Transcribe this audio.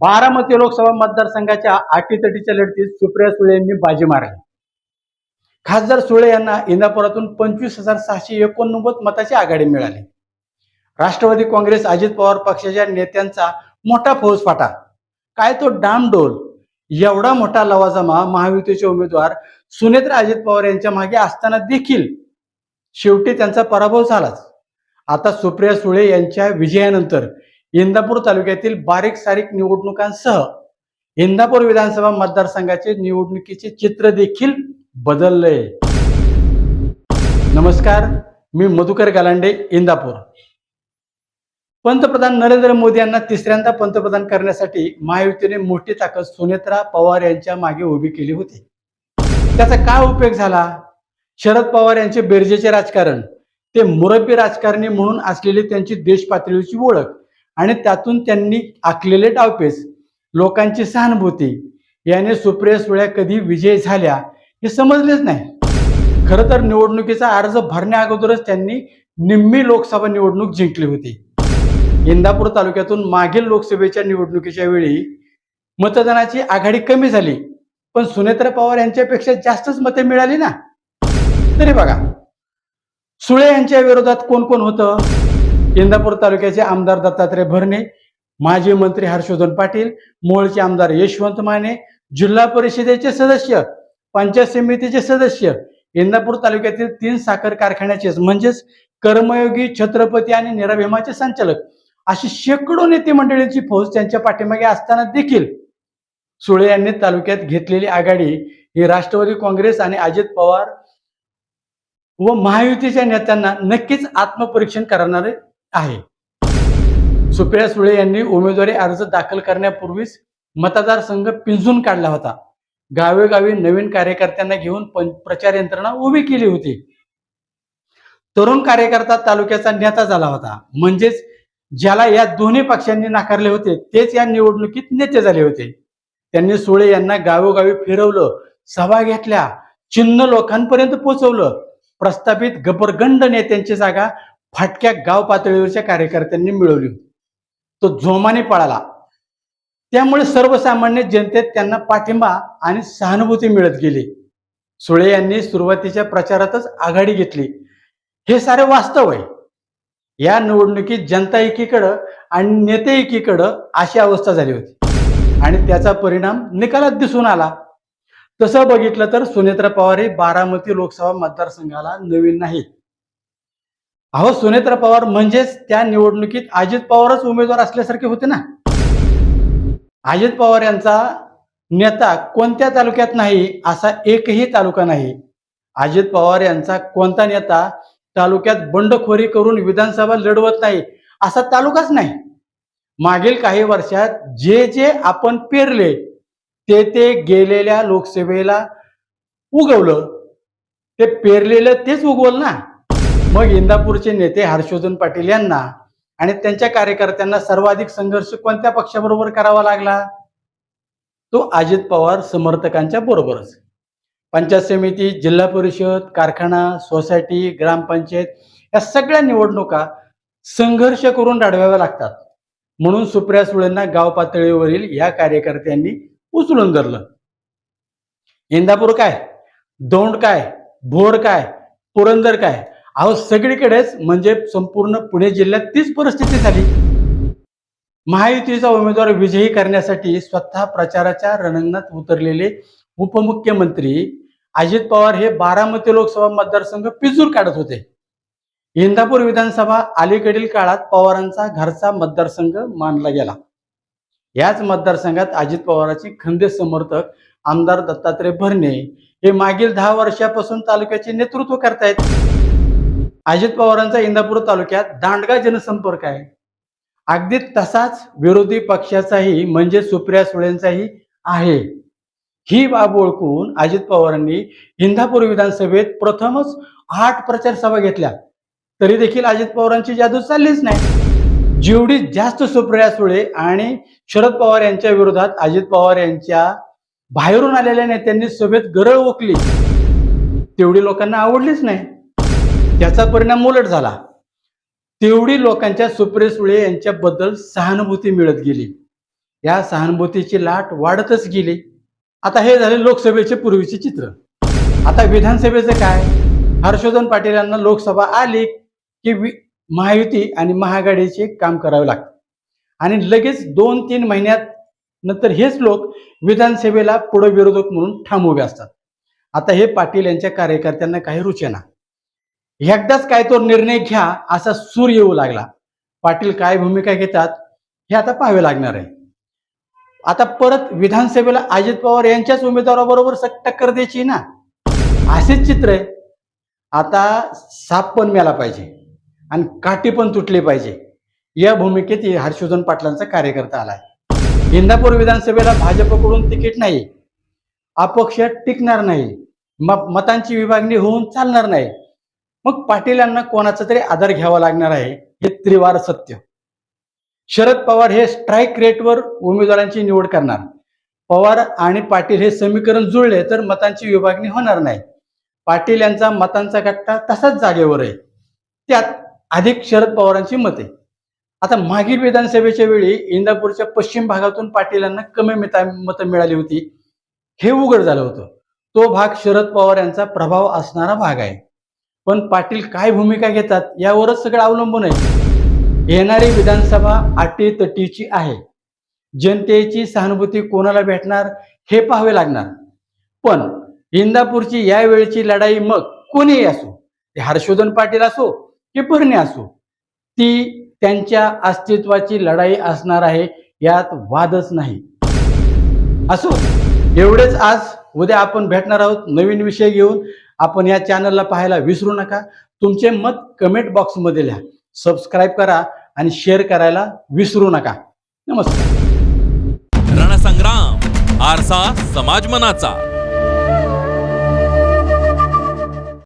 बारामती लोकसभा मतदारसंघाच्या अटीतटीच्या लढतीत सुप्रिया सुळे यांनी बाजी मारली. खासदार सुळे यांना इंदापुरातून पंचवीस हजार सहाशे एकोणनव्वद मताची आघाडी मिळाली. राष्ट्रवादी काँग्रेस अजित पवार पक्षाच्या नेत्यांचा मोठा फौजफाटा काय तो डामडोल एवढा मोठा लवाजमा महायुतीचे उमेदवार सुनेत्र अजित पवार यांच्या मागे असताना देखील शेवटी त्यांचा पराभव झालाच. आता सुप्रिया सुळे यांच्या विजयानंतर इंदापूर तालुक्यातील बारीक सारीक निवडणुकांसह इंदापूर विधानसभा मतदारसंघाचे निवडणुकीचे चित्र देखील बदललंय नमस्कार मी मधुकर गालांडे इंदापूर. पंतप्रधान नरेंद्र मोदी यांना तिसऱ्यांदा पंतप्रधान करण्यासाठी महायुतीने मोठी ताकद सुनेत्रा पवार यांच्या मागे उभी केली होती. त्याचा काय उपयोग झाला? शरद पवार यांचे बेरजेचे राजकारण ते मुरब्बी राजकारणी म्हणून असलेली त्यांची देश पातळीची ओळख आणि त्यातून त्यांनी आखलेले डावपेच लोकांची सहानुभूती याने सुप्रिया सुळ्या कधी विजय झाल्या हे समजलेच नाही. खरं तर निवडणुकीचा अर्ज भरण्या अगोदरच त्यांनी निम्मी लोकसभा निवडणूक जिंकली होती. इंदापूर तालुक्यातून मागील लोकसभेच्या निवडणुकीच्या वेळी मतदानाची आघाडी कमी झाली पण सुनेत्रा पवार यांच्यापेक्षा जास्तच मते मिळाली ना? तरी बघा सुळे यांच्या विरोधात कोण कोण होतं? इंदापूर तालुक्याचे आमदार दत्तात्रय भरणे माजी मंत्री हर्षवर्धन पाटील मोळचे आमदार यशवंत माने जिल्हा परिषदेचे सदस्य पंचायत समितीचे सदस्य इंदापूर तालुक्यातील तीन साखर कारखान्याचे म्हणजेच कर्मयोगी छत्रपती आणि निराभिमाचे संचालक अशी शेकडो नेते मंडळींची फौज त्यांच्या पाठीमागे असताना देखील सुळे यांनी तालुक्यात घेतलेली आघाडी ही राष्ट्रवादी काँग्रेस आणि अजित पवार व महायुतीच्या नेत्यांना नक्कीच आत्मपरीक्षण करणारे आहे. सुप्रिया सुळे यांनी उमेदवारी अर्ज दाखल करण्यापूर्वीच मतदारसंघ पिंजून काढला होता. गावेगावी नवीन कार्यकर्त्यांना घेऊन प्रचार यंत्रणा उभी केली होती. तरुण कार्यकर्ता तालुक्याचा नेता झाला होता. म्हणजेच ज्याला या दोन्ही पक्षांनी नाकारले होते तेच या निवडणुकीत नेते झाले होते. त्यांनी सुळे यांना गावोगावी फिरवलं सभा घेतल्या चिन्ह लोकांपर्यंत पोहोचवलं. प्रस्थापित गबरगंड नेत्यांची जागा फाटक्या गाव पातळीवरच्या कार्यकर्त्यांनी मिळवली होती. तो जोमाने पळाला. त्यामुळे सर्वसामान्य जनतेत त्यांना पाठिंबा आणि सहानुभूती मिळत गेली. सुळे यांनी सुरुवातीच्या प्रचारातच आघाडी घेतली. हे सारे वास्तव आहे. या निवडणुकीत जनता एकीकडं आणि नेते एकीकडं अशी अवस्था झाली होती. आणि त्याचा परिणाम निकालात दिसून आला. तसं बघितलं तर सुनेत्रा पवार हे बारामती लोकसभा मतदारसंघाला नवीन नाहीत. अहो सुनेत्रा पवार म्हणजेच त्या निवडणुकीत अजित पवारच उमेदवार असल्यासारखे होते ना? अजित पवार यांचा नेता कोणत्या तालुक्यात नाही असा एकही तालुका नाही. अजित पवार यांचा कोणता नेता तालुक्यात बंडखोरी करून विधानसभा लढवत नाही असा तालुकाच नाही. मागील काही वर्षात जे जे आपण पेरले ते ते गेलेल्या लोकसभेला उगवलं. ते पेरलेलं तेच उगवलं ना? मग इंदापूरचे नेते हर्षवर्धन पाटील यांना आणि त्यांच्या कार्यकर्त्यांना सर्वाधिक संघर्ष कोणत्या पक्षाबरोबर करावा लागला? तो अजित पवार समर्थकांच्या बरोबरच. पंचायत समिती जिल्हा परिषद कारखाना सोसायटी ग्रामपंचायत या सगळ्या निवडणुका संघर्ष करून लढवाव्या लागतात. म्हणून सुप्रिया सुळेंना गाव पातळीवरील या कार्यकर्त्यांनी उचलून धरलं. इंदापूर काय? दौंड काय? भोर काय? पुरंदर काय? अहो सगळीकडेच म्हणजे संपूर्ण पुणे जिल्ह्यात तीच परिस्थिती झाली. महायुतीचा उमेदवार विजयी करण्यासाठी स्वतः प्रचाराच्या रणंगणात उतरलेले उपमुख्यमंत्री अजित पवार हे बारामती लोकसभा मतदारसंघ पिजूर काढत होते. इंदापूर विधानसभा अलीकडील काळात पवारांचा घरचा मतदारसंघ मानला गेला. याच मतदारसंघात अजित पवारांचे खंदे समर्थक आमदार दत्तात्रय भरणे हे मागील दहा वर्षापासून तालुक्याचे नेतृत्व करतायत. अजित पवारांचा इंदापूर तालुक्यात दांडगा जनसंपर्क आहे. अगदी तसाच विरोधी पक्षाचाही म्हणजे सुप्रिया सुळेंचाही आहे. ही बाब ओळखून अजित पवारांनी इंदापूर विधानसभेत प्रथमच आठ प्रचार सभा घेतल्या. तरी देखील अजित पवारांची जादू चाललीच नाही. जेवढी जास्त सुप्रिया सुळे आणि शरद पवार यांच्या विरोधात अजित पवार यांच्या बाहेरून आलेल्या नेत्यांनी सभेत गरळ ओकली तेवढी लोकांना आवडलीच नाही. याचा परिणाम उलट झाला. तेवढी लोकांच्या सुप्रिया सुळे यांच्याबद्दल सहानुभूती मिळत गेली. या सहानुभूतीची लाट वाढतच गेली. आता हे झाले लोकसभेचे पूर्वीचे चित्र. आता विधानसभेचं काय? हर्षवर्धन पाटील यांना लोकसभा आली की महायुती आणि महाआघाडीचे काम करावे लागते. आणि लगेच दोन तीन महिन्यात नंतर हेच लोक विधानसभेला पुढे विरोधक म्हणून ठाम उभे असतात. आता हे पाटील यांच्या कार्यकर्त्यांना काही रुचेना. एकदाच काय तो निर्णय घ्या असा सूर येऊ लागला. पाटील काय भूमिका घेतात हे आता पाहावे लागणार आहे. आता परत विधानसभेला अजित पवार यांच्याच उमेदवाराबरोबर टक्कर द्यायची ना? असेच चित्र आहे. आता साप पण मिळाला पाहिजे आणि काठी पण तुटली पाहिजे. या भूमिकेत हर्षोधन हर्षवर्धन पाटलांचा कार्यकर्ता आलाय. इंदापूर विधानसभेला भाजपकडून तिकीट नाही. अपक्ष टिकणार नाही. म- मतांची विभागणी होऊन चालणार नाही. मग पाटील यांना कोणाचा तरी आधार घ्यावा लागणार आहे हे त्रिवार सत्य. शरद पवार हे स्ट्राईक रेटवर उमेदवारांची निवड करणार. पवार आणि पाटील हे समीकरण जुळले तर मतांची विभागणी होणार नाही. पाटील यांचा मतांचा गट्टा तसाच जागेवर आहे. त्यात अधिक शरद पवारांची मते. आता मागील विधानसभेच्या वेळी इंदापूरच्या पश्चिम भागातून पाटील यांना कमी मिता मतं मिळाली होती. हे उघड झालं होतं. तो भाग शरद पवार यांचा प्रभाव असणारा भाग आहे. पण पाटील काय भूमिका घेतात यावरच सगळं अवलंबून आहे. येणारी विधानसभा अटीतटीची आहे. जनतेची सहानुभूती कोणाला भेटणार हे पाहावे लागणार. पण इंदापूरची यावेळची लढाई मग कोणीही असो ते हर्षवर्धन पाटील असो की भरणे असो ती त्यांच्या अस्तित्वाची लढाई असणार आहे यात वादच नाही. असो एवढेच आज उद्या आपण भेटणार आहोत नवीन विषय घेऊन. आपण या चॅनलला पाहायला विसरू नका. तुमचे मत कमेंट बॉक्समध्ये लिहा. सबस्क्राईब करा आणि शेअर करायला विसरू नका. नमस्कार. रणसंग्राम आरसा समाज मनाचा.